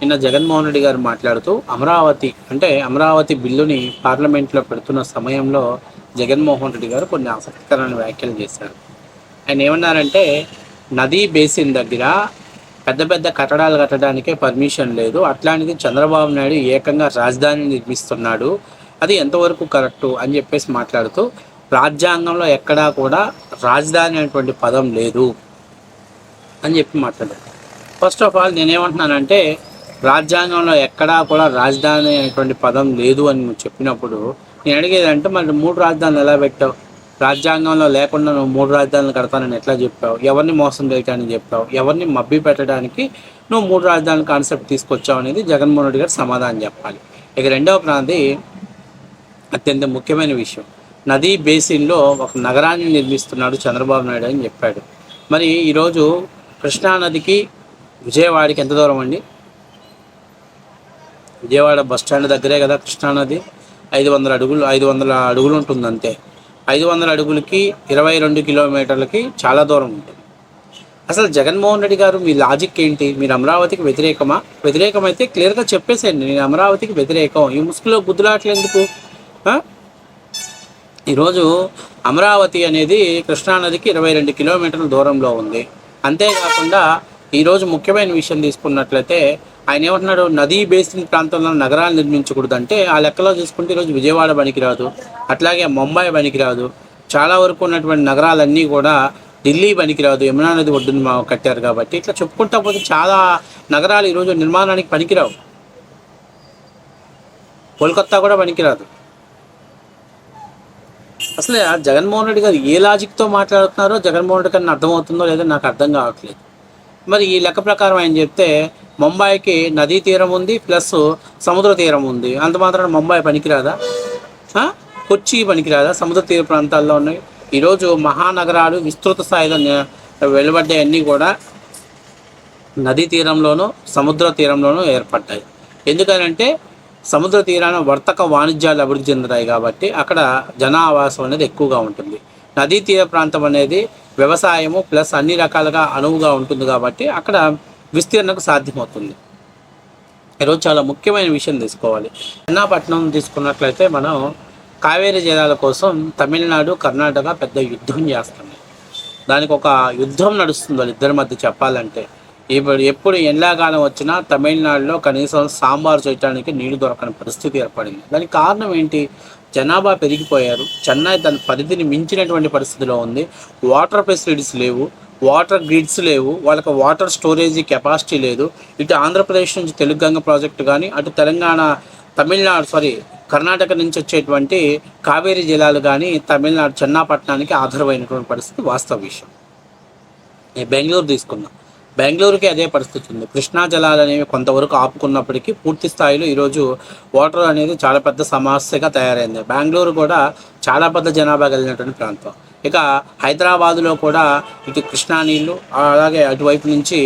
నిన్న జగన్మోహన్ రెడ్డి గారు మాట్లాడుతూ అమరావతి అంటే అమరావతి బిల్లుని పార్లమెంట్లో పెడుతున్న సమయంలో జగన్మోహన్ రెడ్డి గారు కొన్ని ఆసక్తికరమైన వ్యాఖ్యలు చేశారు. ఆయన ఏమన్నారంటే నదీ బేసిన్ దగ్గర పెద్ద పెద్ద కట్టడాలు కట్టడానికే పర్మిషన్ లేదు. అట్లాంటిది చంద్రబాబు నాయుడు ఏకంగా రాజధాని నిర్మిస్తున్నాడు. అది ఎంతవరకు కరెక్టు అని చెప్పేసి మాట్లాడుతూ రాజ్యాంగంలో ఎక్కడా కూడా రాజధాని అనేటువంటి పదం లేదు అని చెప్పి మాట్లాడారు. ఫస్ట్ ఆఫ్ ఆల్ నేనేమంటున్నానంటే రాజ్యాంగంలో ఎక్కడా కూడా రాజధాని అనేటువంటి పదం లేదు అని నువ్వు చెప్పినప్పుడు నేను అడిగేది అంటే మరి మూడు రాజధానులు ఎలా పెట్టావు? రాజ్యాంగంలో లేకుండా నువ్వు మూడు రాజధానులు కడతానని ఎట్లా చెప్పావు? ఎవరిని మోసం చేయటానికి చెప్పావు? ఎవరిని మబ్బి పెట్టడానికి నువ్వు మూడు రాజధానుల కాన్సెప్ట్ తీసుకొచ్చావు అనేది జగన్మోహన్ రెడ్డి గారు సమాధానం చెప్పాలి. ఇక రెండవ ప్రాంతి అత్యంత ముఖ్యమైన విషయం. నదీ బేసిన్లో ఒక నగరాన్ని నిర్మిస్తున్నాడు చంద్రబాబు నాయుడు అని చెప్పాడు. మరి ఈరోజు కృష్ణా నదికి విజయవాడకి ఎంత దూరం అండి? విజయవాడ బస్ స్టాండ్ దగ్గరే కదా కృష్ణానది ఐదు వందల అడుగులు ఐదు వందల అడుగులు ఉంటుంది అంతే. ఐదు వందల అడుగులకి ఇరవై రెండు కిలోమీటర్లకి చాలా దూరం ఉంటుంది. అసలు జగన్మోహన్ రెడ్డి గారు మీ లాజిక్ ఏంటి? మీరు అమరావతికి వ్యతిరేకమా? వ్యతిరేకమైతే క్లియర్గా చెప్పేసేయండి. నేను అమరావతికి వ్యతిరేకం. ఈ ముసుగులో గుద్దులాట్లు ఎందుకు? ఈరోజు అమరావతి అనేది కృష్ణానదికి ఇరవై రెండు కిలోమీటర్ల దూరంలో ఉంది. అంతేకాకుండా ఈరోజు ముఖ్యమైన విషయం తీసుకున్నట్లయితే ఆయన ఏమంటున్నాడు? నదీ బేసిన్ ప్రాంతంలో నగరాలు నిర్మించకూడదు అంటే ఆ లెక్కలో చూసుకుంటే ఈరోజు విజయవాడ పనికిరాదు అట్లాగే ముంబై పనికిరాదు చాలా వరకు ఉన్నటువంటి నగరాలన్నీ కూడా ఢిల్లీ పనికిరాదు యమునా నది ఒడ్డును మా- కట్టారు కాబట్టి ఇట్లా చెప్పుకుంటా పోతే చాలా నగరాలు ఈరోజు నిర్మాణానికి పనికిరావు. కోల్కత్తా కూడా పనికిరాదు. అసలు ఆ జగన్మోహన్ రెడ్డి గారు ఏ లాజిక్తో మాట్లాడుతున్నారో జగన్మోహన్ రెడ్డి గారిని అర్థమవుతుందో లేదో నాకు అర్థం కావట్లేదు. మరి ఈ లెక్క ప్రకారం ఆయన చెప్తే ముంబైకి నదీ తీరం ఉంది ప్లస్ సముద్ర తీరం ఉంది. అంత మాత్రం ముంబై పనికిరాదా? కొచ్చి పనికిరాదా? సముద్ర తీర ప్రాంతాల్లో ఉన్నాయి. ఈరోజు మహానగరాలు విస్తృత స్థాయిలో వెలువడ్డాయన్నీ కూడా నదీ తీరంలోనూ సముద్ర తీరంలోనూ ఏర్పడ్డాయి. ఎందుకనంటే సముద్ర తీరాన వర్తక వాణిజ్యాలు అభివృద్ధి చెందుతాయి కాబట్టి అక్కడ జనావాసం అనేది ఎక్కువగా ఉంటుంది. నదీ తీర ప్రాంతం అనేది వ్యవసాయము ప్లస్ అన్ని రకాలుగా అనువుగా ఉంటుంది కాబట్టి అక్కడ విస్తీర్ణకు సాధ్యమవుతుంది. ఈరోజు చాలా ముఖ్యమైన విషయం తీసుకోవాలి చెన్నాపట్నం తీసుకున్నట్లయితే మనం కావేరీ జలాల కోసం తమిళనాడు కర్ణాటక పెద్ద యుద్ధం చేస్తున్నాయి. దానికి ఒక యుద్ధం నడుస్తుంది వాళ్ళిద్దరి మధ్య చెప్పాలంటే. ఇప్పుడు ఎప్పుడు ఎండాకాలం వచ్చినా తమిళనాడులో కనీసం సాంబార్ చేయడానికి నీళ్ళు దొరకని పరిస్థితి ఏర్పడింది. దానికి కారణం ఏంటి? జనాభా పెరిగిపోయారు. చెన్నై తన పరిధిని మించినటువంటి పరిస్థితిలో ఉంది. వాటర్ ఫెసిలిటీస్ లేవు. వాటర్ గ్రిడ్స్ లేవు. వాళ్ళకి వాటర్ స్టోరేజ్ కెపాసిటీ లేదు. ఇటు ఆంధ్రప్రదేశ్ నుంచి తెలుగుగంగ ప్రాజెక్టు కానీ అటు తెలంగాణ తమిళనాడు సారీ కర్ణాటక నుంచి వచ్చేటువంటి కావేరీ జిల్లాలు కానీ తమిళనాడు చెన్నాపట్నానికి ఆధారమైనటువంటి పరిస్థితి వాస్తవ విషయం. బెంగళూరు తీసుకుందాం బెంగళూరుకి అదే పరిస్థితి ఉంది. కృష్ణా జలాలు అనేవి కొంతవరకు ఆపుకున్నప్పటికీ పూర్తి స్థాయిలో ఈరోజు వాటర్ అనేది చాలా పెద్ద సమస్యగా తయారైంది. బెంగళూరు కూడా చాలా పెద్ద జనాభా కలిగినటువంటి ప్రాంతం. ఇక హైదరాబాదులో కూడా ఇటు కృష్ణా నీళ్ళు అలాగే అటువైపు నుంచి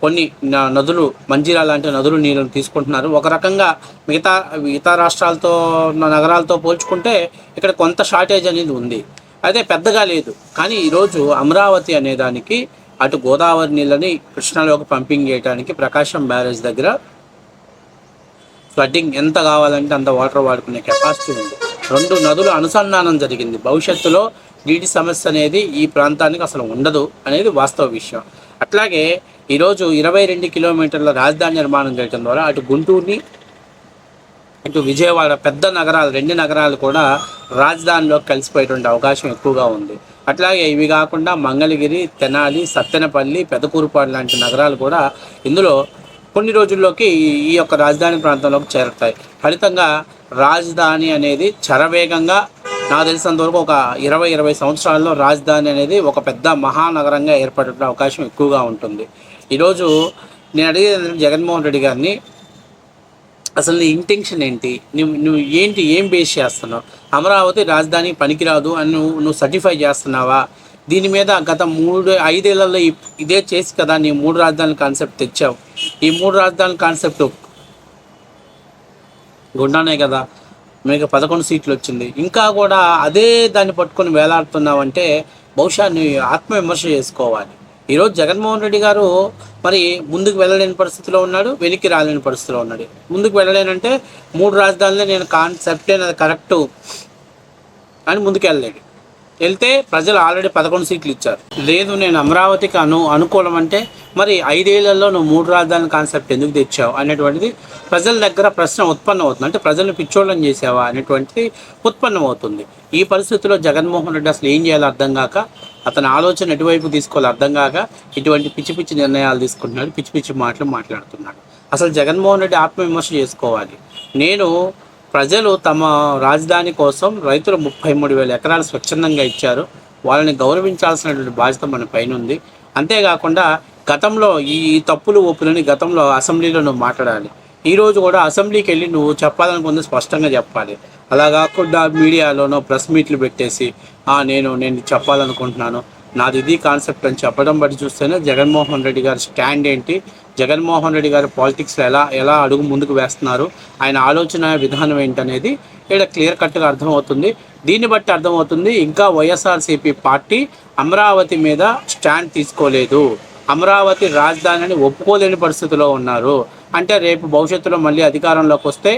కొన్ని నదులు మంజీరా లాంటి నదులు నీళ్ళను తీసుకుంటున్నారు. ఒక రకంగా మిగతా మిగతా రాష్ట్రాలతో ఉన్న నగరాలతో పోల్చుకుంటే ఇక్కడ కొంత షార్టేజ్ అనేది ఉంది. అదే పెద్దగా లేదు. కానీ ఈరోజు అమరావతి అనే దానికి అటు గోదావరి నీళ్ళని కృష్ణలోకి పంపింగ్ చేయడానికి ప్రకాశం బ్యారేజ్ దగ్గర ఫ్లడ్డింగ్ ఎంత కావాలంటే అంత వాటర్ వాడుకునే కెపాసిటీ ఉంది. రెండు నదులు అనుసంధానం జరిగింది. భవిష్యత్తులో నీటి సమస్య అనేది ఈ ప్రాంతానికి అసలు ఉండదు అనేది వాస్తవ విషయం. అట్లాగే ఈరోజు ఇరవై రెండు కిలోమీటర్ల రాజధాని నిర్మాణం చేయడం ద్వారా అటు గుంటూరుని ఇటు విజయవాడ పెద్ద నగరాలు రెండు నగరాలు కూడా రాజధానిలో కలిసిపోయేటువంటి అవకాశం ఎక్కువగా ఉంది. అట్లాగే ఇవి కాకుండా మంగళగిరి తెనాలి సత్తెనపల్లి పెదకూరుపాడు లాంటి నగరాలు కూడా ఇందులో కొన్ని రోజుల్లోకి ఈ- యొక్క రాజధాని ప్రాంతంలోకి చేరుతాయి. ఫలితంగా రాజధాని అనేది చరవేగంగా నాకు తెలిసినంత వరకు ఒక ఇరవై ఇరవై సంవత్సరాల్లో రాజధాని అనేది ఒక పెద్ద మహానగరంగా ఏర్పడే అవకాశం ఎక్కువగా ఉంటుంది. ఈరోజు నేను అడిగేది జగన్మోహన్ రెడ్డి గారిని అసలు నీ ఇంటెన్షన్ ఏంటి? నువ్వు నువ్వు ఏంటి ఏం బేస్ చేస్తున్నావు? అమరావతి రాజధాని పనికిరాదు అని నువ్వు నువ్వు సర్టిఫై చేస్తున్నావా? దీని మీద గత మూడు ఐదేళ్ళలో ఇదే చేసి కదా నీ మూడు రాజధానుల కాన్సెప్ట్ తెచ్చావు. ఈ మూడు రాజధానుల కాన్సెప్ట్ గుండానే కదా? మీకు పదకొండు సీట్లు వచ్చింది. ఇంకా కూడా అదే దాన్ని పట్టుకొని వేలాడుతున్నావంటే బహుశా నువ్వు ఆత్మవిమర్శ చేసుకోవాలి. ఈరోజు జగన్మోహన్ రెడ్డి గారు మరి ముందుకు వెళ్ళలేని పరిస్థితిలో ఉన్నాడు వెనక్కి రాలేని పరిస్థితిలో ఉన్నాడు. ముందుకు వెళ్ళలేనంటే మూడు రాజధానులే నేను కాన్సెప్ట్ అది కరెక్టు అని ముందుకు వెళ్ళలేడు. వెళ్తే ప్రజలు ఆల్రెడీ పదకొండు సీట్లు ఇచ్చారు. లేదు నేను అమరావతికి అను అనుకూలం అంటే మరి ఐదేళ్ళలో నువ్వు మూడు రాజధాని కాన్సెప్ట్ ఎందుకు తెచ్చావు అనేటువంటిది ప్రజల దగ్గర ప్రశ్న ఉత్పన్నం అవుతుంది అంటే ప్రజలను పిచ్చోళ్ళని చేసావా అనేటువంటిది ఉత్పన్నం అవుతుంది ఈ పరిస్థితిలో జగన్మోహన్ రెడ్డి అసలు ఏం చేయాలో అర్థం కాక అతని ఆలోచన ఎటువైపు తీసుకోవాలో అర్థం కాక ఇటువంటి పిచ్చి పిచ్చి నిర్ణయాలు తీసుకుంటున్నాడు పిచ్చి పిచ్చి మాటలు మాట్లాడుతున్నాడు. అసలు జగన్మోహన్ రెడ్డి ఆత్మవిమర్శ చేసుకోవాలి. నేను ప్రజలు తమ రాజధాని కోసం రైతులు ముప్పై మూడు వేల ఎకరాలు స్వచ్ఛందంగా ఇచ్చారు. వాళ్ళని గౌరవించాల్సినటువంటి బాధ్యత మన పైన ఉంది. అంతేకాకుండా గతంలో ఈ తప్పులు ఒప్పులని గతంలో అసెంబ్లీలో నువ్వు మాట్లాడాలి ఈరోజు కూడా అసెంబ్లీకి వెళ్ళి నువ్వు చెప్పాలనుకుంది స్పష్టంగా చెప్పాలి. అలా కాకుండా మీడియాలోనో ప్రెస్ మీట్లు పెట్టేసి నేను నేను చెప్పాలనుకుంటున్నాను. నాది ఇది కాన్సెప్ట్ అని చెప్పడం బట్టి చూస్తేనే జగన్మోహన్ రెడ్డి గారి స్టాండ్ ఏంటి? జగన్మోహన్ రెడ్డి గారు పాలిటిక్స్లో ఎలా ఎలా అడుగు ముందుకు వేస్తున్నారు ఆయన ఆలోచన విధానం ఏంటనేది ఇక్కడ క్లియర్ కట్గా అర్థమవుతుంది. దీన్ని బట్టి అర్థమవుతుంది ఇంకా వైఎస్ఆర్సీపీ పార్టీ అమరావతి మీద స్టాండ్ తీసుకోలేదు. అమరావతి రాజధానిని ఒప్పుకోలేని పరిస్థితిలో ఉన్నారు. అంటే రేపు భవిష్యత్తులో మళ్ళీ అధికారంలోకి వస్తే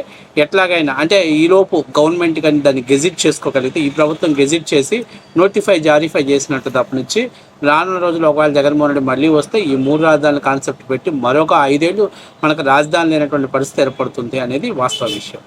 ఎట్లాగైనా అంటే ఈలోపు గవర్నమెంట్ కానీ దాన్ని గెజిట్ చేసుకోగలిగితే ఈ ప్రభుత్వం గెజిట్ చేసి నోటిఫై జారీఫై చేసినట్టు తప్పనిచ్చి రానున్న రోజుల్లో ఒకవేళ జగన్మోహన్ రెడ్డి మళ్ళీ వస్తే ఈ మూడు రాజధానుల కాన్సెప్ట్ పెట్టి మరొక ఐదేళ్ళు మనకు రాజధాని లేనటువంటి పరిస్థితి ఏర్పడుతుంది అనేది వాస్తవ విషయం.